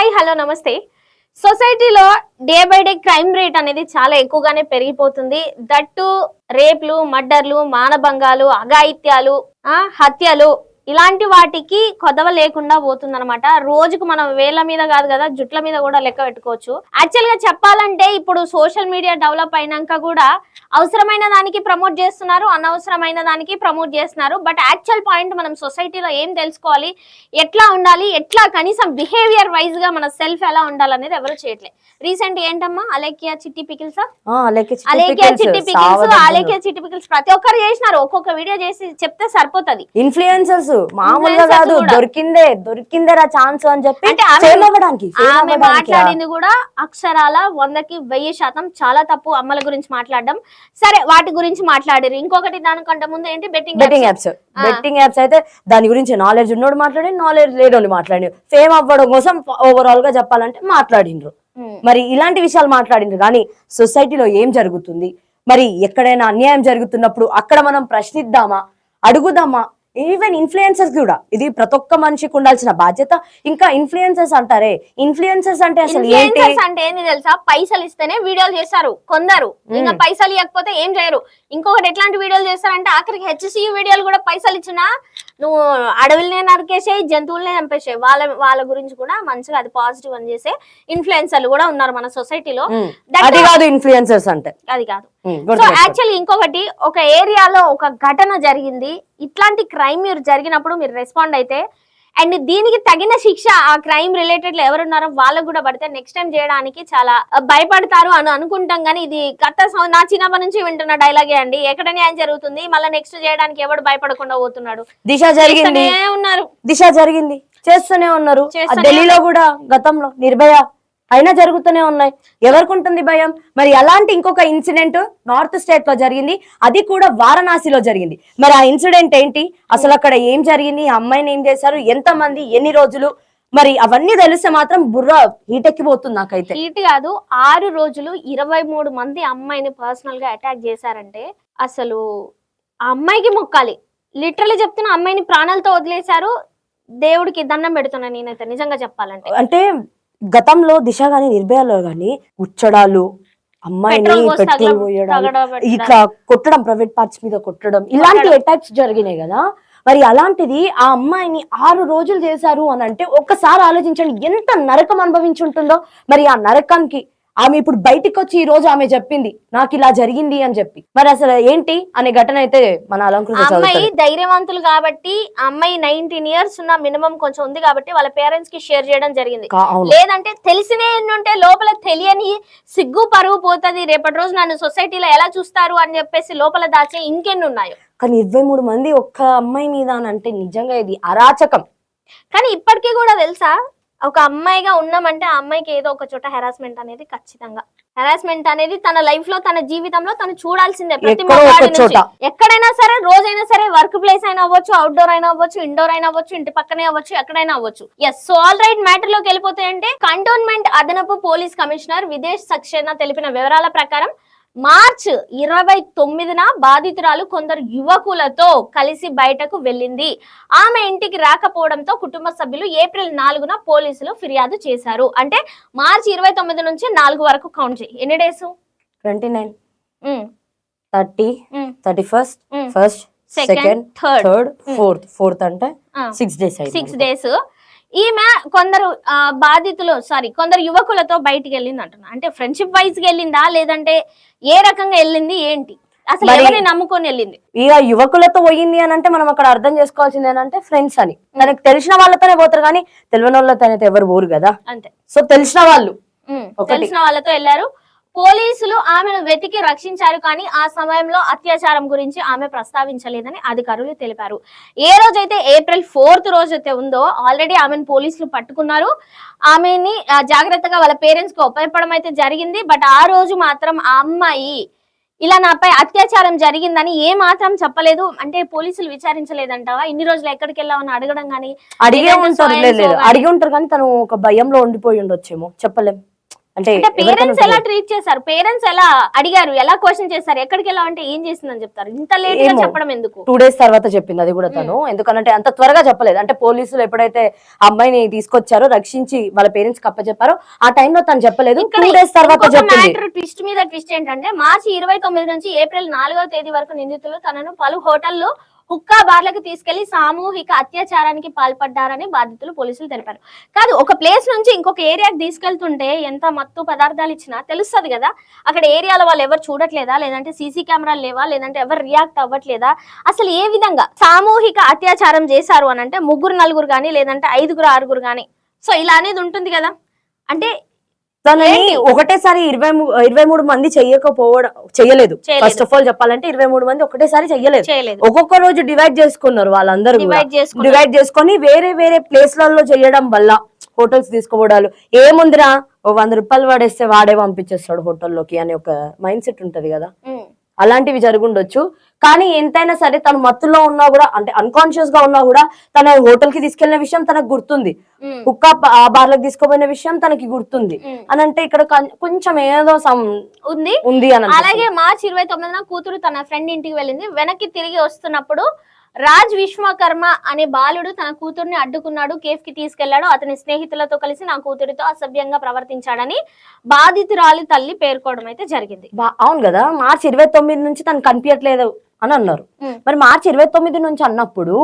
Hi hello నమస్తే. సొసైటీలో day by day crime rate అనేది చాలా ఎక్కువగానే పెరిగిపోతుంది. దట్టు రేపులు మర్డర్లు మానభంగాలు అఘాయిత్యాలు ఆ, హత్యలు ఇలాంటి వాటికి కొదవ లేకుండా పోతుందన్నమాట. రోజుకు మనం వేల మీద కాదు కదా జుట్ల మీద కూడా లెక్క పెట్టుకోవచ్చు. యాక్చువల్గా చెప్పాలంటే ఇప్పుడు సోషల్ మీడియా డెవలప్ అయినాక కూడా అవసరమైన దానికి ప్రమోట్ చేస్తున్నారు అనవసరమైన దానికి ప్రమోట్ చేస్తున్నారు. బట్ యాక్చువల్ పాయింట్ మనం సొసైటీలో ఏం తెలుసుకోవాలి ఎట్లా ఉండాలి ఎట్లా కనీసం బిహేవియర్ వైజ్గా మన సెల్ఫ్ ఎలా ఉండాలనేది ఎవరు చేయట్లేదు రీసెంట్ ఏంటమ్మా? అలేకియా చిట్టి పికిల్సా అలేకియా చిట్టి పికిల్స్. అలేకియా చిట్టి పికిల్స్ ప్రతి ఒక్కరు చేసినారు. ఒక్కొక్క వీడియో చేసి చెప్తే సరిపోతది. ఇన్ఫ్లుయెన్సర్స్ మామూలుగా Influencers కాదు. దొరికిందే దొరికిందేరా ఛాన్స్ అని చెప్పి అవ్వడానికి ఆమె? మాట్లాడింది కూడా అక్షరాల వందకి వెయ్యి శాతం చాలా తప్పు అమ్మల గురించి మాట్లాడడం. సరే వాటి గురించి మాట్లాడారు. ఇంకొకటి దానికంటే ముందు ఏంటి? Betting betting apps betting apps అయితే దాని గురించి నాలెడ్జ్ ఉన్నోడు మాట్లాడి నాలెడ్జ్ లేనోడు మాట్లాడి. ఫేమ్ అవ్వడం కోసం ఓవరాల్గా చెప్పాలంటే మాట్లాడిండ్రు. మరి ఇలాంటి విషయాలు మాట్లాడిండ్రు. కానీ సొసైటీలో ఏం జరుగుతుంది? మరి ఎక్కడైనా అన్యాయం జరుగుతున్నప్పుడు అక్కడ మనం ప్రశ్నిద్దామా? అడుగుదామా? ఈవెన్ ఇన్ఫ్లుయెన్సర్స్ కూడా. ఇది ప్రతి ఒక్క మనిషికి ఉండాల్సిన బాధ్యత. ఇంకా ఇన్ఫ్లుయెన్సర్స్ అంటారే. ఇన్ఫ్లుయెన్సర్స్ అంటే అసలు ఇన్ఫ్లుయెన్సర్స్ అంటే ఏంది తెలుసా? పైసలు ఇస్తేనే వీడియోలు చేస్తారు. కొందరు. ఇంకా పైసలు ఇవ్వకపోతే ఏం చేయరు. ఇంకొకటి ఎట్లాంటి వీడియోలు చేస్తారంటే ఆఖరికి హెచ్సి వీడియోలు కూడా పైసలు ఇచ్చినా నువ్వు అడవులనే నరికేసేయి జంతువులనే చంపేసాయి వాళ్ళ వాళ్ళ గురించి కూడా మంచిగా అది పాజిటివ్ అని చేసే ఇన్ఫ్లుయెన్సర్లు కూడా ఉన్నారు మన సొసైటీలో అది కాదు ఇన్ఫ్లుయెన్సర్స్ అంటే. అది కాదు. సో. యాక్చువల్లీ ఇంకొకటి ఒక ఏరియాలో ఒక ఘటన జరిగింది. ఇట్లాంటి క్రైమ్ మీరు జరిగినప్పుడు మీరు రెస్పాండ్ అయితే అండ్ దీనికి తగిన శిక్ష ఆ క్రైమ్ రిలేటెడ్లో ఎవరున్నారో వాళ్ళకు కూడా పడితే నెక్స్ట్ టైం చేయడానికి చాలా భయపడతారు అని అనుకుంటాం కానీ ఇది గత నా చిన్నప్పటి నుంచి వింటున్న డైలాగే అండి. ఎక్కడ న్యాయం జరుగుతుంది? మళ్ళీ నెక్స్ట్ చేయడానికి ఎవడు భయపడకుండా పోతున్నాడు? దిశ జరిగింది. ఉన్నారు. దిశ జరిగింది. చేస్తూనే ఉన్నారు. ఢిల్లీలో కూడా గతంలో నిర్భయ అయినా జరుగుతూనే ఉన్నాయి. ఎవరికి ఉంటుంది భయం? మరి అలాంటి ఇంకొక ఇన్సిడెంట్ నార్త్ స్టేట్లో జరిగింది. అది కూడా వారణాసిలో జరిగింది. మరి ఆ ఇన్సిడెంట్ ఏంటి? అసలు అక్కడ ఏం జరిగింది? ఆ అమ్మాయిని ఏం చేశారు? ఎంత మంది ఎన్ని రోజులు? మరి అవన్నీ తెలిస్తే మాత్రం బుర్ర హీటెక్కిపోతుంది నాకైతే. హీట్ కాదు ఆరు రోజులు ఇరవై మూడు మంది అమ్మాయిని పర్సనల్గా అటాక్ చేశారంటే అసలు ఆ అమ్మాయికి మొక్కాలి. లిటరలీ చెప్తున్న అమ్మాయిని ప్రాణాలతో వదిలేశారు. దేవుడికి దండం పెడుతున్నా నేనైతే నిజంగా చెప్పాలంటే. అంటే గతంలో దిశ గాని నిర్భయలో గాని ఉచ్చడాలు అమ్మాయిని పెట్రోల్ పోయడం. ఇట్లా కొట్టడం ప్రైవేట్ పార్ట్స్ మీద కొట్టడం ఇలాంటి అటాక్స్ జరిగినాయి కదా? మరి అలాంటిది ఆ అమ్మాయిని ఆరు రోజులు చేశారు అని అంటే ఒక్కసారి ఆలోచించండి ఎంత నరకం అనుభవించి ఉంటుందో. మరి ఆ నరకానికి ఆమె ఇప్పుడు బయటికి వచ్చి ఈ రోజు ఆమె చెప్పింది నాకు ఇలా జరిగింది అని చెప్పి. మరి అసలు ఏంటి అనే ఘటన అయితే మన అలంకృత అమ్మాయి ధైర్యవంతులు కాబట్టి అమ్మాయి నైన్టీన్ ఇయర్స్ ఉన్న మినిమం కొంచెం ఉంది కాబట్టి వాళ్ళ పేరెంట్స్కి షేర్ చేయడం జరిగింది. లేదంటే తెలిసినే ఉంటే లోపల తెలియని సిగ్గు పరువు పోతది. రేపటి రోజు నన్ను సొసైటీలో ఎలా చూస్తారు అని చెప్పేసి లోపల దాచే ఇంకెన్ని ఉన్నాయో కానీ ఇరవై మూడు మంది ఒక్క అమ్మాయి మీద అని అంటే నిజంగా ఇది అరాచకం. కానీ ఇప్పటికీ కూడా తెలుసా? ఒక అమ్మాయిగా ఉన్నామంటే ఆ అమ్మాయికి ఏదో ఒక చోట హెరాస్మెంట్ అనేది ఖచ్చితంగా. హెరాస్మెంట్ అనేది తన లైఫ్లో తన జీవితంలో తను చూడాల్సిందే ప్రతి మగాడి నుంచి. ఎక్కడైనా సరే రోజైనా సరే వర్క్ ప్లేస్ అయినా అవ్వచ్చు అవుట్డోర్ అయినా అవ్వచ్చు ఇండోర్ అయినా అవ్వచ్చు ఇంటి పక్కనే అవ్వచ్చు ఎక్కడైనా అవ్వచ్చు. ఎస్ సో ఆల్ రైట్ మ్యాటర్లోకి వెళ్ళిపోతే అంటే కంటోన్మెంట్ అదనపు పోలీస్ కమిషనర్ విదేశ్ సక్సేనా తెలిపిన వివరాల ప్రకారం మార్చ్ ఇరవై తొమ్మిదిన బాధితురాలు కొందరు యువకులతో కలిసి బయటకు వెళ్ళింది. ఆమె ఇంటికి రాకపోవడంతో కుటుంబ సభ్యులు ఏప్రిల్ నాలుగున పోలీసులు ఫిర్యాదు చేశారు. అంటే మార్చి ఇరవై తొమ్మిది నుంచి నాలుగు వరకు కౌంట్ చేయి. ఎన్ని days? Twenty nine. Thirty thirty first. First second. Third. Fourth. Fourth అంటే సిక్స్ డేస్ సిక్స్ డేస్. ఈమె కొందరు బాధితులు సారీ కొందరు యువకులతో బయటికి వెళ్ళింది అంటున్నా అంటే ఫ్రెండ్షిప్ వైజ్గా వెళ్ళిందా? లేదంటే ఏ రకంగా వెళ్ళింది? ఏంటి? అసలు ఎవరిని నమ్ముకొని వెళ్ళింది? ఇక యువకులతో పోయింది అని అంటే మనం అక్కడ అర్థం చేసుకోవాల్సింది ఏంటంటే ఫ్రెండ్స్ అని. తనకు తెలిసిన వాళ్ళతోనే పోతారు కానీ తెలియని వాళ్ళతో అయితే ఎవరు పోరు కదా? అంతే. సో తెలిసిన వాళ్ళు. తెలిసిన వాళ్ళతో వెళ్ళారు. పోలీసులు ఆమెను వెతికి రక్షించారు కానీ ఆ సమయంలో అత్యాచారం గురించి ఆమె ప్రస్తావించలేదని అధికారులు తెలిపారు. ఏ రోజైతే ఏప్రిల్ ఫోర్త్ రోజు అయితే ఉందో ఆల్రెడీ ఆమెను పోలీసులు పట్టుకున్నారు. ఆమెని జాగ్రత్తగా వాళ్ళ పేరెంట్స్కి ఉపయోగపడడం అయితే జరిగింది. బట్ ఆ రోజు మాత్రం ఆ అమ్మాయి ఇలా నాపై అత్యాచారం జరిగిందని ఏ మాత్రం చెప్పలేదు. అంటే పోలీసులు విచారించలేదంటావా? ఇన్ని రోజులు ఎక్కడికి వెళ్ళావని అడగడం కానీ అడిగే ఉంటారు. అడిగి ఉంటారు కానీ తను ఒక భయంలో ఉండిపోయి ఉండొచ్చేమో. చెప్పలేం. అంటే పేరెంట్స్ ఎలా. ట్రీట్ చేశారు? పేరెంట్స్ ఎలా అడిగారు? ఎలా క్వశ్చన్ చేశారు? ఎక్కడికి వెళ్ళావు అంటే ఏం చేసిందని చెప్తారు. ఇంత లేట్గా. చెప్పడం ఎందుకు? టూ డేస్ తర్వాత చెప్పింది అది కూడా తను. ఎందుకంటే అంత త్వరగా చెప్పలేదు. అంటే పోలీసులు ఎప్పుడైతే అమ్మాయిని తీసుకొచ్చారో రక్షించి వాళ్ళ పేరెంట్స్కి అప్పచెప్పారో ఆ టైంలో తను చెప్పలేదు. టూ డేస్ తర్వాత చెప్పింది. ట్విస్ట్ మీద ట్విస్ట్ ఏంటంటే మార్చి ఇరవై తొమ్మిది నుంచి ఏప్రిల్ నాలుగవ తేదీ వరకు నిందితులు తనను పలు హోటల్లో హుక్కా బార్లకు తీసుకెళ్ళి సామూహిక అత్యాచారానికి పాల్పడ్డారని బాధితులు పోలీసులు తెలిపారు. కాదు ఒక ప్లేస్ నుంచి ఇంకొక ఏరియాకి తీసుకెళ్తుంటే ఎంత మత్తు పదార్థాలు ఇచ్చినా తెలుస్తుంది కదా. అక్కడ ఏరియాలో వాళ్ళు ఎవరు చూడట్లేదా? లేదంటే సీసీ కెమెరాలు లేవా? లేదంటే ఎవరు రియాక్ట్ అవ్వట్లేదా? అసలు ఏ విధంగా సామూహిక అత్యాచారం చేశారు అని అంటే ముగ్గురు నలుగురు కానీ లేదంటే ఐదుగురు ఆరుగురు కానీ సో ఇలా అనేది ఉంటుంది కదా. అంటే తనని? ఒకటేసారి ఇరవై ఇరవై మూడు మంది చెయ్యకపోవడం చెయ్యలేదు. చేయలేదు. ఫస్ట్ ఆఫ్ ఆల్ చెప్పాలంటే ఇరవై మూడు మంది ఒకటేసారి చెయ్యలేదు. చేయలేదు. ఒక్కొక్క రోజు డివైడ్ చేసుకున్నారు వాళ్ళందరూ డివైడ్ చేసుకుని వేరే వేరే ప్లేస్లలో చేయడం వల్ల హోటల్స్ తీసుకోవడాలు ఏముందిరా? ఓ వంద రూపాయలు వాడేస్తే వాడే పంపించేస్తాడు హోటల్లోకి అనే ఒక మైండ్ సెట్ ఉంటది కదా. అలాంటివి జరుగుండొచ్చు. కానీ ఎంతైనా సరే తను మత్తులో ఉన్నా కూడా అంటే అన్కాన్షియస్గా ఉన్నా కూడా తన హోటల్కి తీసుకెళ్ళిన విషయం తనకు గుర్తుంది. కుక్క ఆ బార్లకు తీసుకుపోయిన విషయం తనకి గుర్తుంది. అని అంటే ఇక్కడ కొంచెం ఏదో ఉంది ఉంది అని. అలాగే మార్చి ఇరవై తొమ్మిదిన కూతురు తన ఫ్రెండ్ ఇంటికి వెళ్ళింది వెనక్కి తిరిగి వస్తున్నప్పుడు రాజ్ విశ్వకర్మ అనే బాలుడు తన కూతుర్ని అడ్డుకున్నాడు కేఫ్కి తీసుకెళ్ళాడు అతని స్నేహితులతో కలిసి నా కూతురితో అసభ్యంగా ప్రవర్తించాడని బాధితురాలి తల్లి పేర్కోవడం అయితే జరిగింది. అవును కదా మార్చి ఇరవై తొమ్మిది నుంచి తను కనిపించట్లేదు అని అన్నారు. మరి మార్చి ఇరవై తొమ్మిది నుంచి అన్నప్పుడు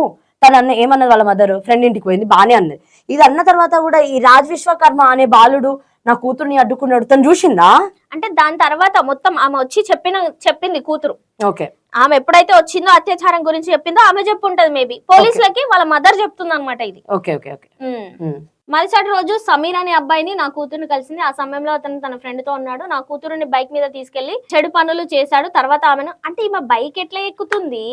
తను అన్న ఏమన్నది వాళ్ళ మదర్? ఫ్రెండ్ ఇంటికి పోయింది బానే అన్నది. ఇది అన్న తర్వాత కూడా ఈ రాజ్ విశ్వకర్మ అనే బాలుడు నా కూతుర్ని అడ్డుకున్నాడు. తను చూసిందా? అంటే దాని తర్వాత మొత్తం ఆమె వచ్చి చెప్పిన చెప్పింది కూతురు. ఓకే. ఆమె ఎప్పుడైతే వచ్చిందో అత్యాచారం గురించి చెప్పిందో ఆమె చెప్పుంటది మేబీ పోలీసులకి వాళ్ళ మదర్ చెప్తుంది అనమాట ఇది. Okay okay okay. మరుసటి రోజు సమీర్ అనే అబ్బాయిని నా కూతురుని కలిసింది. ఆ సమయంలో అతను తన ఫ్రెండ్తో ఉన్నాడు. నా కూతురుని బైక్ మీద తీసుకెళ్ళి చెడు పనులు చేశాడు. తర్వాత ఆమెను అంటే ఈమె బైక్ ఎట్లా ఎక్కుతుంది?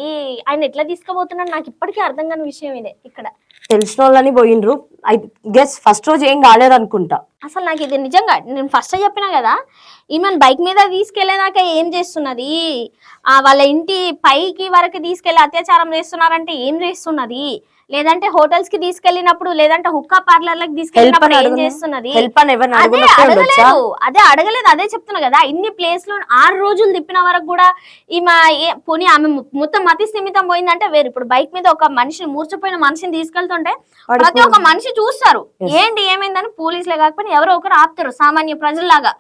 ఆయన ఎట్లా తీసుకుపోతున్నాడు? నాకు ఇప్పటికీ అర్థం కాని విషయం ఇదే ఇక్కడ. తెలిసిన వాళ్ళని పోయిండ్రు. ఐ గెస్ ఫస్ట్ రోజు ఏం కాలేదు అనుకుంటా అసలు నాకు ఇది నిజంగా నేను ఫస్ట్ చెప్పినా కదా ఈమెను బైక్ మీద తీసుకెళ్ళేదాకా ఏం చేస్తున్నది? ఆ వాళ్ళ ఇంటి పైకి వరకు తీసుకెళ్ళి అత్యాచారం చేస్తున్నారంటే ఏం చేస్తున్నది? లేదంటే హోటల్స్కి తీసుకెళ్ళినప్పుడు లేదంటే హుక్కా పార్లర్లకు తీసుకెళ్ళినప్పుడు ఏం చేస్తున్నది? అదే అడగలేదు. అదే అడగలేదు. అదే చెప్తున్నా కదా ఇన్ని ప్లేస్లో ఆరు రోజులు తిప్పిన వరకు కూడా ఈమె పోనీ ఆమె మొత్తం మతి స్థిమితం పోయిందంటే వేరు. ఇప్పుడు బైక్ మీద ఒక మనిషిని మూర్చిపోయిన మనిషిని తీసుకెళ్తుంటే ప్రతి ఒక్క మనిషి చూస్తారు. ఏంటి ఏమైందని పోలీసులే కాకపోయినా ఎవరో ఒకరు ఆపుతారు సామాన్య ప్రజల్లాగా.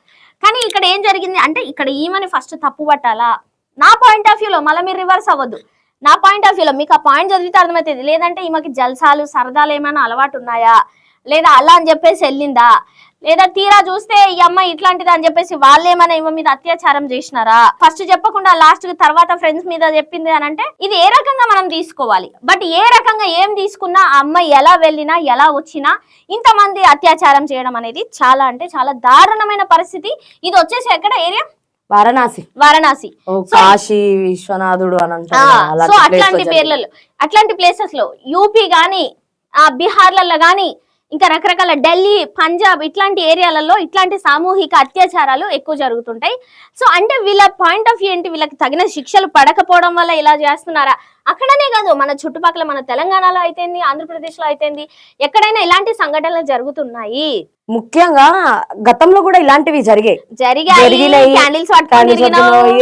కానీ ఇక్కడ ఏం జరిగింది అంటే ఇక్కడ ఈమెని ఫస్ట్ తప్పు పట్టాలా నా పాయింట్ ఆఫ్ వ్యూలో మళ్ళీ మీరు రివర్స్ అవ్వద్దు. నా పాయింట్ ఆఫ్ వ్యూలో మీకు ఆ పాయింట్ చదివితే అర్థమవుతుంది. లేదంటే ఈమెకి జల్సాలు సరదాలు ఏమైనా అలవాటు ఉన్నాయా? లేదా అలా అని చెప్పేసి వెళ్ళిందా? లేదా తీరా చూస్తే ఈ అమ్మాయి ఇట్లాంటిది అని చెప్పేసి వాళ్ళేమైనా ఈమె మీద అత్యాచారం చేసినారా? ఫస్ట్ చెప్పకుండా లాస్ట్ తర్వాత ఫ్రెండ్స్ మీద చెప్పింది అని అంటే ఇది ఏ రకంగా మనం తీసుకోవాలి? బట్ ఏ రకంగా ఏం తీసుకున్నా ఆ అమ్మాయి ఎలా వెళ్ళినా ఎలా వచ్చినా ఇంతమంది అత్యాచారం చేయడం అనేది చాలా అంటే చాలా దారుణమైన పరిస్థితి. ఇది వచ్చేసి ఎక్కడ ఏరియా వారణాసి. వారణాసి. కాశీ విశ్వనాథుడు అని అంటారు సో అట్లాంటి. పేర్లలో అట్లాంటి ప్లేసెస్లో యూపీ గాని ఆ బీహార్లలో గాని ఇంకా రకరకాల ఢిల్లీ పంజాబ్ ఇట్లాంటి ఏరియాలలో ఇట్లాంటి సామూహిక అత్యాచారాలు ఎక్కువ జరుగుతుంటాయి. సో అంటే వీళ్ళ పాయింట్ ఆఫ్ వ్యూ ఏంటి? వీళ్ళకి తగిన శిక్షలు పడకపోవడం వల్ల ఇలా చేస్తున్నారా? అక్కడనే కాదు మన చుట్టుపక్కల మన తెలంగాణలో అయితేంది ఆంధ్రప్రదేశ్లో అయితేంది ఎక్కడైనా ఇలాంటి సంఘటనలు జరుగుతున్నాయి ముఖ్యంగా గతంలో కూడా ఇలాంటివి జరిగాయి.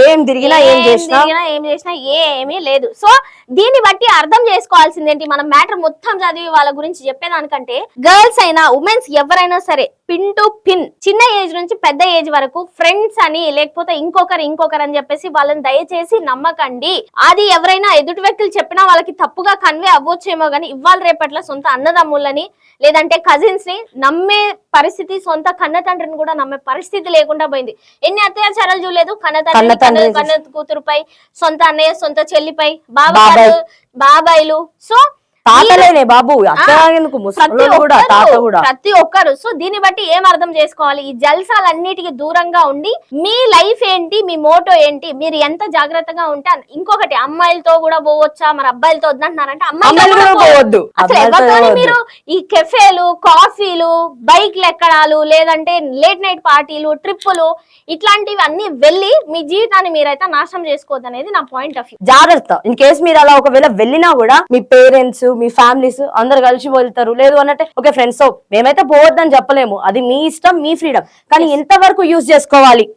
ఏం తిరిగినా, ఏం చేసినా. ఏం చేసినా ఏమీ లేదు సో దీన్ని బట్టి అర్థం చేసుకోవాల్సింది ఏంటి మనం మ్యాటర్ మొత్తం చదివి వాళ్ళ గురించి చెప్పేదానికంటే గర్ల్స్ అయినా ఉమెన్స్ ఎవరైనా సరే పిన్ టు పిన్. చిన్న ఏజ్ నుంచి పెద్ద ఏజ్ వరకు ఫ్రెండ్స్ అని లేకపోతే ఇంకొకరు ఇంకొకరు అని చెప్పేసి వాళ్ళని దయచేసి నమ్మకండి. అది ఎవరైనా ఎదుటి వ్యక్తులు చెప్పినా వాళ్ళకి తప్పుగా కన్వే అవ్వచ్చేమో కానీ ఇవాళ రేపట్ల సొంత అన్నదమ్ములని లేదంటే కజిన్స్ని నమ్మే పరిస్థితి సొంత కన్న తండ్రిని కూడా నమ్మే పరిస్థితి లేకుండా పోయింది. ఎన్ని అత్యాచారాలు చూడలేదు. కన్న తండ్రి కన్న కూతురుపై సొంత అన్నయ్య సొంత చెల్లిపై బాబాయ్. బాబాయిలు. సో తాతలేనే బాబు అత్త ఎందుకు ప్రతి ముసలోడు కూడా తాత ఒక్కరు కూడా. ప్రతి ఒక్కరు. సో దీన్ని బట్టి ఏం అర్థం చేసుకోవాలి? ఈ జల్సాలన్నిటికీ దూరంగా ఉండి మీ లైఫ్ ఏంటి మీ మోటో ఏంటి మీరు ఎంత జాగ్రత్తగా ఉంటే అంత- ఇంకొకటి అమ్మాయిలతో కూడా పోవచ్చా? మరి అబ్బాయిలతో వద్దంటున్నారంటే అమ్మాయిలు అమ్మాయిలు కూడా పోవద్దు. అసలు అబ్బాయిలతో ఎవరితోని పోవద్దు. మీరు ఈ కెఫేలు కాఫీలు బైక్లు ఎక్కడాలు లేదంటే లేట్ నైట్ పార్టీలు ట్రిప్పులు ఇట్లాంటివి అన్ని వెళ్ళి మీ జీవితాన్ని మీరైతే నాశనం చేసుకోవద్దు అనేది నా పాయింట్ ఆఫ్ వ్యూ. జాగ్రత్త. ఇన్ కేస్ మీరు అలా ఒకవేళ వెళ్ళినా కూడా మీ పేరెంట్స్ మీ ఫ్యామిలీస్ అందరు కలిసి వెళ్తారు లేదు అన్నట్టే ఓకే ఫ్రెండ్స్తో మేమైతే పోవద్దని చెప్పలేము. అది మీ ఇష్టం మీ ఫ్రీడమ్ కానీ ఎంతవరకు యూజ్ చేసుకోవాలి.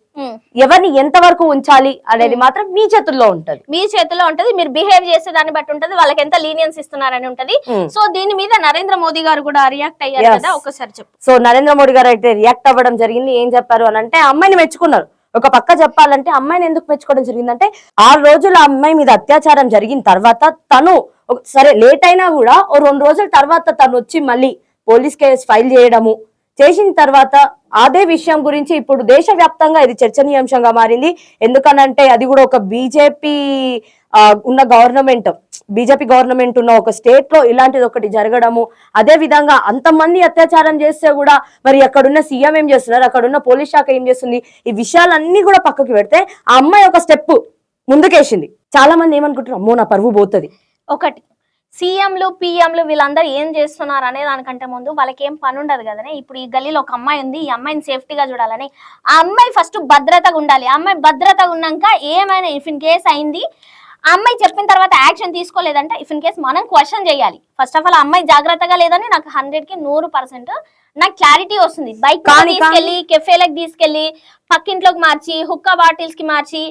ఎవరిని ఎంతవరకు ఉంచాలి అనేది మాత్రం మీ చేతుల్లో ఉంటది. మీ చేతిలో ఉంటది. మీరు బిహేవ్ చేసే దాన్ని బట్టి ఉంటది. వాళ్ళకి ఎంత లీనియన్స్ ఇస్తున్నారని ఉంటది. సో దీని మీద నరేంద్ర మోదీ గారు కూడా రియాక్ట్ అయ్యారు. కదా ఒకసారి చెప్పు. సో నరేంద్ర మోడీ గారు అయితే రియాక్ట్ అవ్వడం జరిగింది. ఏం చెప్పారు అని అంటే అమ్మాయిని మెచ్చుకున్నారు. ఒక పక్క చెప్పాలంటే అమ్మాయిని ఎందుకు మెచ్చుకోవడం జరిగిందంటే ఆరు రోజులు ఆ అమ్మాయి మీద అత్యాచారం జరిగిన తర్వాత తను సరే లేట్ అయినా కూడా ఓ రెండు రోజుల తర్వాత తను వచ్చి మళ్ళీ పోలీస్ కేసు ఫైల్ చేయడము. చేసిన తర్వాత అదే విషయం గురించి ఇప్పుడు దేశవ్యాప్తంగా ఇది చర్చనీయాంశంగా మారింది. ఎందుకనంటే అది కూడా ఒక బీజేపీ ఉన్న గవర్నమెంట్ బీజేపీ గవర్నమెంట్ ఉన్న ఒక స్టేట్లో ఇలాంటిది ఒకటి జరగడము. అదే విధంగా అంతమంది అత్యాచారం చేస్తే కూడా మరి అక్కడున్న సీఎం ఏం చేస్తున్నారు? అక్కడున్న పోలీస్ శాఖ ఏం చేస్తుంది? ఈ విషయాలన్నీ కూడా పక్కకి పెడితే ఆ అమ్మాయి ఒక స్టెప్ ముందుకేసింది. చాలా మంది ఏమనుకుంటారు అమ్మో నా పరువు పోతుంది. ఒకటి. సీఎంలు పిఎంలు వీళ్ళందరూ ఏం చేస్తున్నారు అనే దానికంటే ముందు వాళ్ళకి ఏం పని ఉండదు కదనే? ఇప్పుడు ఈ గల్లీలో ఒక అమ్మాయి ఉంది ఈ అమ్మాయిని సేఫ్టీగా చూడాలని. ఆ అమ్మాయి ఫస్ట్ భద్రతగా ఉండాలి. ఆ అమ్మాయి భద్రతగా ఉన్నాక ఏమైనా ఇఫ్ ఇన్ కేస్ అయింది ఆ అమ్మాయి చెప్పిన తర్వాత యాక్షన్ తీసుకోలేదంటే ఇఫ్ ఇన్ కేస్ మనం క్వశ్చన్ చేయాలి. ఫస్ట్ ఆఫ్ ఆల్ అమ్మాయి జాగ్రత్తగా లేదని నాకు హండ్రెడ్కి నూరు పర్సెంట్ నాకు క్లారిటీ వస్తుంది. బైక్ తీసుకెళ్ళి కెఫేలకు తీసుకెళ్ళి పక్కింట్లోకి మార్చి హుక్కా బాటిల్స్కి మార్చి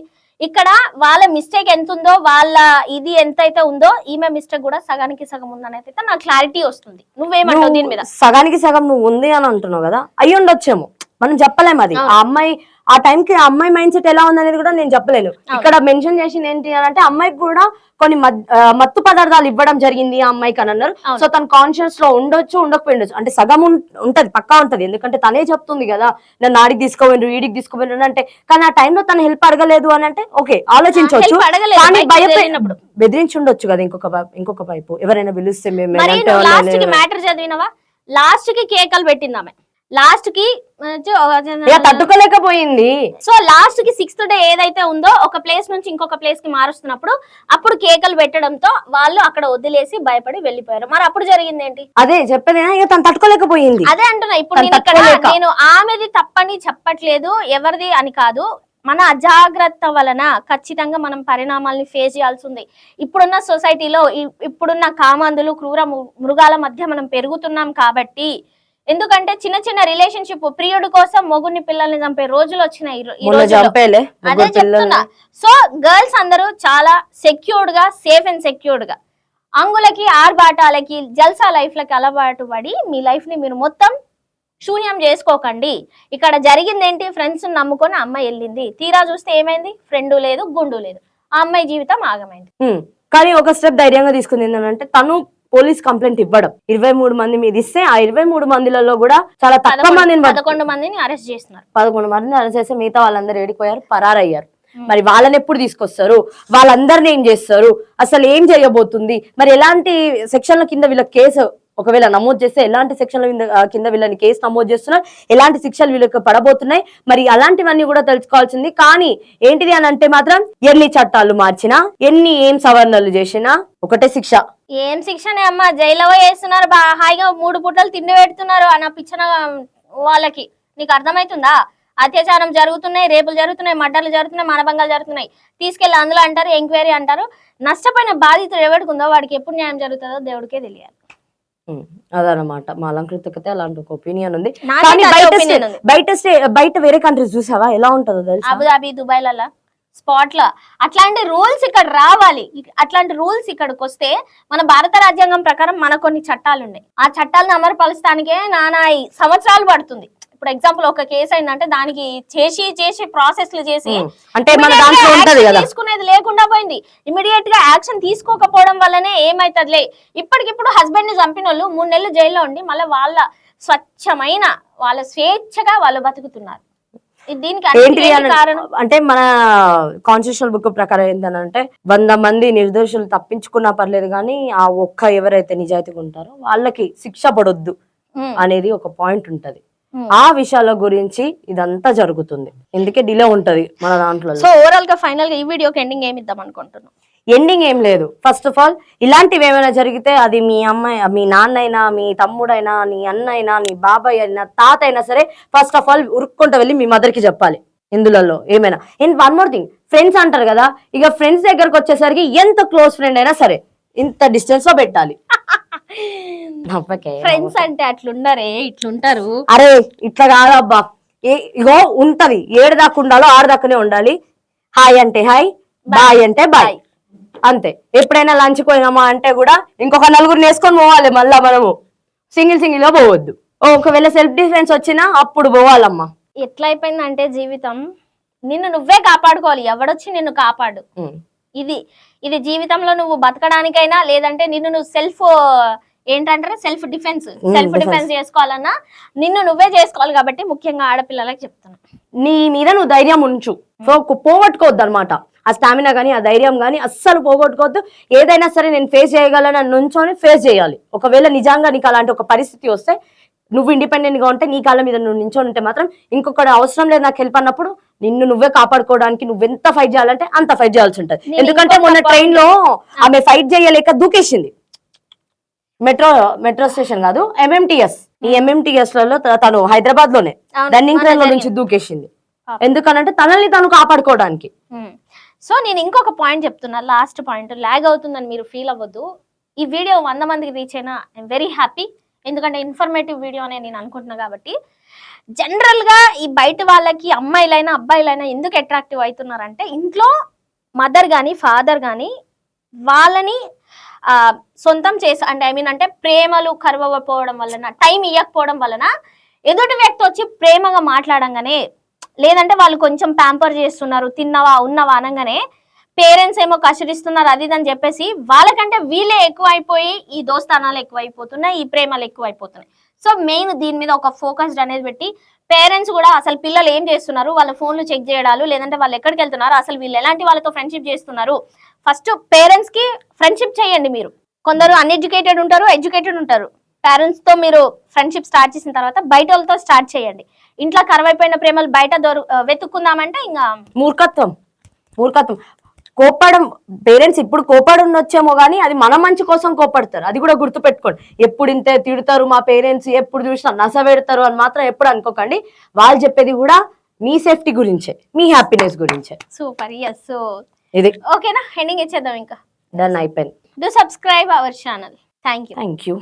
ఇక్కడ వాళ్ళ మిస్టేక్ ఎంత ఉందో వాళ్ళ ఇది ఎంత అయితే ఉందో ఈమె మిస్టేక్ కూడా సగానికి సగం ఉందని అయితే నాకు క్లారిటీ వస్తుంది. నువ్వేమంటావు దీని మీద? సగానికి సగం నువ్వు ఉంది అని అంటున్నావు కదా అయ్యి ఉండొచ్చేమో మనం చెప్పలేము అది. ఆ అమ్మాయి ఆ టైంకి అమ్మాయి మైండ్ సెట్ ఎలా ఉందనేది కూడా నేను చెప్పలేను. ఇక్కడ మెన్షన్ చేసింది ఏంటి అని అంటే అమ్మాయికి కూడా కొన్ని మత్తు పదార్థాలు ఇవ్వడం జరిగింది ఆ అమ్మాయికి అని అన్నారు. సో తన కాన్షియస్లో ఉండొచ్చు ఉండకపోయిండొచ్చు అంటే సగం ఉంటది పక్కా ఉంటది. ఎందుకంటే తనే చెప్తుంది కదా నన్ను ఆడికి తీసుకోపోయినరు ఈడికి తీసుకోపోయినరు అంటే కానీ ఆ టైంలో తన హెల్ప్ అడగలేదు అని అంటే ఓకే ఆలోచించవచ్చు కానీ. బెదిరించి ఉండొచ్చు కదా ఇంకొక ఇంకొక వైపు. ఎవరైనా పిలిస్తే మేము మ్యాటర్ చదివినవా? లాస్ట్కి కేకలు పెట్టింది ఆమె. లాస్ట్కి తట్టుకోలేకపోయింది. సో లాస్ట్కి సిక్స్త్ డే ఏదైతే ఉందో ఒక ప్లేస్ నుంచి ఇంకొక ప్లేస్కి మారుస్తున్నప్పుడు అప్పుడు కేకలు పెట్టడంతో వాళ్ళు అక్కడ వదిలేసి భయపడి వెళ్ళిపోయారు. మరి అప్పుడు జరిగింది ఏంటి? అదే చెప్పేది తను తట్టుకోలేకపోయింది. అదే అంటున్నా ఇప్పుడు నేను ఇక్కడ తట్టుకోలేక. నేను ఆమెది తప్పని చెప్పట్లేదు ఎవరిది అని కాదు. మన అజాగ్రత్త వలన ఖచ్చితంగా మనం పరిణామాల్ని ఫేస్ చేయాల్సి ఉంది. ఇప్పుడున్న సొసైటీలో ఇప్పుడున్న కామాంధులు క్రూర మృగాల మధ్య మనం పెరుగుతున్నాం కాబట్టి ఎందుకంటే చిన్న చిన్న రిలేషన్షిప్ ప్రియుడు కోసం మొగుని పిల్లల్ని చంపే రోజులు వచ్చినాయి అదే చెప్తున్నా. సో గర్ల్స్ అందరూ చాలా సెక్యూర్డ్గా సేఫ్ అండ్ సెక్యూర్డ్గా. అంగులకి ఆర్బాటాలకి జల్సా లైఫ్ లకి అలవాటు పడి మీ లైఫ్ని మీరు మొత్తం శూన్యం చేసుకోకండి. ఇక్కడ జరిగింది ఏంటి ఫ్రెండ్స్ నమ్ముకొని అమ్మాయి వెళ్ళింది. తీరా చూస్తే ఏమైంది? ఫ్రెండ్ లేదు గుండు లేదు. ఆ అమ్మాయి జీవితం ఆగమైంది. కానీ ఒక స్టెప్ ధైర్యంగా తీసుకుంది ఏంటంటే తను పోలీస్ కంప్లైంట్ ఇవ్వడం. ఇరవై మూడు మంది మీద ఇస్తే ఆ ఇరవై మూడు మందిలలో కూడా చాలా తక్కువ మందిని పట్టు- పదకొండు మందిని అరెస్ట్ చేస్తున్నారు. పదకొండు మందిని అరెస్ట్ చేస్తే మిగతా వాళ్ళందరూ ఏడిపోయారు పరారయ్యారు. మరి వాళ్ళని ఎప్పుడు తీసుకొస్తారు? వాళ్ళందరిని ఏం చేస్తారు? అసలు ఏం చేయబోతుంది? మరి ఎలాంటి సెక్షన్ల కింద వీళ్ళ కేసు ఒకవేళ నమోదు చేస్తే ఎలాంటి సెక్షన్ల ఆ, కింద వీళ్ళని కేసు నమోదు చేస్తున్నారు ఎలాంటి శిక్షలు వీళ్ళకి పడబోతున్నాయి? మరి అలాంటివన్నీ కూడా తెలుసుకోవాల్సింది. కానీ ఏంటిది అని అంటే మాత్రం ఎన్ని చట్టాలు మార్చినా ఎన్ని ఏం సవరణలు చేసినా ఒకటే శిక్ష. ఏం శిక్షనే అమ్మ? జైల్లో వేస్తున్నారు బా హాయిగా మూడు పూటలు తిండి పెడుతున్నారు అన్న పిచ్చిన వాళ్ళకి. నీకు అర్థమవుతుందా అత్యాచారం జరుగుతున్నాయి రేపులు జరుగుతున్నాయి మర్డర్లు జరుగుతున్నాయి మానభంగాలు జరుగుతున్నాయి. తీసుకెళ్ళి అందులో అంటారు ఎంక్వైరీ అంటారు. నష్టపోయిన బాధితుడు ఎవరికి ఉందో వాడికి ఎప్పుడు న్యాయం జరుగుతుందో దేవుడికే తెలియాలి. అదనమాట మా అలంకృతకైతే అలాంటి ఒక ఒపీనియన్ ఉంది. బయట బయట వేరే కంట్రీస్ చూసావా? ఎలా ఉంటుందో తెలుసా? అబుదాబి దుబాయ్ లలో స్పాట్లో అట్లాంటి రూల్స్ ఇక్కడ రావాలి. అట్లాంటి రూల్స్ ఇక్కడికి వస్తే మన భారత రాజ్యాంగం ప్రకారం మన కొన్ని చట్టాలు ఉన్నాయి ఆ చట్టాలను అమలుపరచడానికే నానా సంవత్సరాలు పడుతుంది. ఇప్పుడు ఎగ్జాంపుల్ ఒక కేసు అయిందంటే దానికి చేసి చేసి ప్రాసెస్లు చేసి అంటే తీసుకునేది లేకుండా పోయింది. ఇమీడియట్గా యాక్షన్ తీసుకోకపోవడం వల్లనే ఏమైతుందిలే. ఇప్పటికిప్పుడు హస్బెండ్ని చంపిన వాళ్ళు మూడు నెలలు జైల్లో ఉండి మళ్ళీ వాళ్ళ స్వచ్ఛమైన వాళ్ళ స్వేచ్ఛగా వాళ్ళు బతుకుతున్నారు. అంటే మన కాన్స్టిట్యూషనల్ బుక్ ప్రకారం ఏంటంటే వంద మంది నిర్దోషులు తప్పించుకున్నా పర్లేదు కానీ ఆ ఒక్క ఎవరైతే నిజాయితీగా ఉంటారో వాళ్ళకి శిక్ష పడొద్దు అనేది ఒక పాయింట్ ఉంటది. ఆ విషయాల గురించి ఇదంతా జరుగుతుంది. ఎందుకే డిలే ఉంటది మన దాంట్లో సో ఓవరాల్గా ఫైనల్గా ఈ వీడియోకి ఎండింగ్ ఏమి ఇద్దాం అనుకుంటున్నాం? ఎండింగ్ ఏం లేదు. ఫస్ట్ ఆఫ్ ఆల్ ఇలాంటివి ఏమైనా జరిగితే అది మీ అమ్మాయి మీ నాన్న అయినా మీ తమ్ముడైనా నీ అన్న అయినా నీ బాబాయ్ అయినా తాత అయినా సరే ఫస్ట్ ఆఫ్ ఆల్ ఉరుక్కుంటూ వెళ్ళి మీ మదర్కి చెప్పాలి. ఇందులలో ఏమైనా. And one more thing friends అంటారు కదా ఇక ఫ్రెండ్స్ దగ్గరకు వచ్చేసరికి ఎంత క్లోజ్ ఫ్రెండ్ అయినా సరే ఇంత డిస్టెన్స్లో పెట్టాలి. ఫ్రెండ్స్ అంటే అట్లుండరే ఇట్లుంటారు. అరే ఇట్లా కాదబ్బా. ఏ ఇగో ఉంటది. ఏడు దాకా ఉండాలో ఆరు దాకానే ఉండాలి. హాయ్ అంటే హాయ్ బాయ్ అంటే బాయ్ అంతే. ఎప్పుడైనా లంచ్ పోయినామా అంటే కూడా ఇంకొక నలుగురు వేసుకొని పోవాలి మళ్ళా మనము. సింగిల్ సింగిల్గా పోవద్దు ఒకవేళ సెల్ఫ్ డిఫెన్స్ వచ్చినా అప్పుడు పోవాలమ్మా. ఎట్లా అయిపోయిందంటే జీవితం నిన్ను నువ్వే కాపాడుకోవాలి. ఎవడొచ్చి నిన్ను కాపాడు. ఇది ఇది జీవితంలో నువ్వు బతకడానికైనా లేదంటే నిన్ను నువ్వు సెల్ఫ్ ఏంటంటారు? Self defence self. డిఫెన్స్ చేసుకోవాలన్నా నిన్ను నువ్వే చేసుకోవాలి కాబట్టి ముఖ్యంగా ఆడపిల్లలకి చెప్తున్నా. నీ మీద నువ్వు ధైర్యం ఉంచు. సో పోగొట్టుకోవద్దు అనమాట ఆ స్టామినా కానీ ఆ ధైర్యం కానీ అస్సలు పోగొట్టుకోవద్దు. ఏదైనా సరే నేను ఫేస్ చేయగలను నుంచొని ఫేస్ చేయాలి. ఒకవేళ నిజంగా నీకు అలాంటి ఒక పరిస్థితి వస్తే నువ్వు ఇండిపెండెంట్గా ఉంటే నీ కాళ్ళ మీద నువ్వు నించొని ఉంటే మాత్రం ఇంకొకటి అవసరం లేదు నాకు హెల్ప్ అన్నప్పుడు నిన్ను నువ్వే కాపాడుకోవడానికి నువ్వు ఎంత ఫైట్ చేయాలంటే అంత ఫైట్ చేయాల్సి ఉంటుంది. ఎందుకంటే మొన్న ట్రైన్లో ఆమె ఫైట్ చేయలేక దూకేసింది. మెట్రో మెట్రో స్టేషన్ కాదు ఎంఎంటిఎస్ ఈ ఎంఎంటిఎస్లలో త- తను హైదరాబాద్లోనే రన్నింగ్ ట్రైన్లో. నుంచి దూకేసింది. ఎందుకనంటే తనని తను కాపాడుకోవడానికి. సో నేను ఇంకొక పాయింట్ చెప్తున్నా లాస్ట్ పాయింట్ ల్యాగ్ అవుతుందని మీరు ఫీల్ అవ్వద్దు. ఈ వీడియో వంద మందికి రీచ్ అయినా ఐఎమ్ వెరీ హ్యాపీ ఎందుకంటే ఇన్ఫర్మేటివ్ వీడియో అనే నేను అనుకుంటున్నా కాబట్టి. జనరల్గా ఈ బయట వాళ్ళకి అమ్మాయిలైనా అబ్బాయిలైనా ఎందుకు అట్రాక్టివ్ అవుతున్నారంటే ఇంట్లో మదర్ కానీ ఫాదర్ కానీ వాళ్ళని సొంతం చేసి అంటే ఐ మీన్ అంటే ప్రేమలు కరవకపోవడం వలన టైం ఇవ్వకపోవడం వలన ఎదుటి వ్యక్తి వచ్చి ప్రేమగా మాట్లాడంగానే లేదంటే వాళ్ళు కొంచెం ప్యాంపర్ చేస్తున్నారు తిన్నవా ఉన్నవా అనగానే పేరెంట్స్ ఏమో కసిరిస్తున్నారు అది ఇది అని చెప్పేసి వాళ్ళకంటే వీళ్ళే ఎక్కువైపోయి ఈ దోస్తానాలు ఎక్కువైపోతున్నాయి ఈ ప్రేమలు ఎక్కువైపోతున్నాయి. సో మెయిన్ దీని మీద ఒక ఫోకస్డ్ అనేది పెట్టి పేరెంట్స్ కూడా అసలు పిల్లలు ఏం చేస్తున్నారు? వాళ్ళ ఫోన్లు చెక్ చేయడాలు లేదంటే వాళ్ళు ఎక్కడికి వెళ్తున్నారు? అసలు వీళ్ళు ఎలాంటి వాళ్ళతో ఫ్రెండ్షిప్ చేస్తున్నారు? ఫస్ట్ పేరెంట్స్కి ఫ్రెండ్షిప్ చేయండి మీరు. కొందరు అన్ఎడ్యుకేటెడ్ ఉంటారు ఎడ్యుకేటెడ్ ఉంటారు. పేరెంట్స్తో మీరు ఫ్రెండ్షిప్ స్టార్ట్ చేసిన తర్వాత బయట వాళ్ళతో స్టార్ట్ చేయండి. ఇంట్లో కరువైపోయిన ప్రేమలు బయట దొరు వెతుక్కుందామంటే ఇంకా మూర్ఖత్వం. మూర్ఖత్వం. కోపడం పేరెంట్స్ ఇప్పుడు కోపడి ఉండొచ్చేమో కానీ అది మన మంచి కోసం కోపడతారు. అది కూడా గుర్తు పెట్టుకోండి ఎప్పుడు ఇంతే తిడతారు మా పేరెంట్స్ ఎప్పుడు చూసినా నస పెడతారు అని మాత్రం ఎప్పుడు అనుకోకండి. వాళ్ళు చెప్పేది కూడా మీ సేఫ్టీ గురించే మీ హ్యాపీనెస్ గురించే. సూపర్ ఎస్ సో ఇది. ఓకేనా హెండింగ్ ఇచ్చేద్దాం ఇంకా. డన్ అయిపోయింది. Do subscribe our channel thank you thank you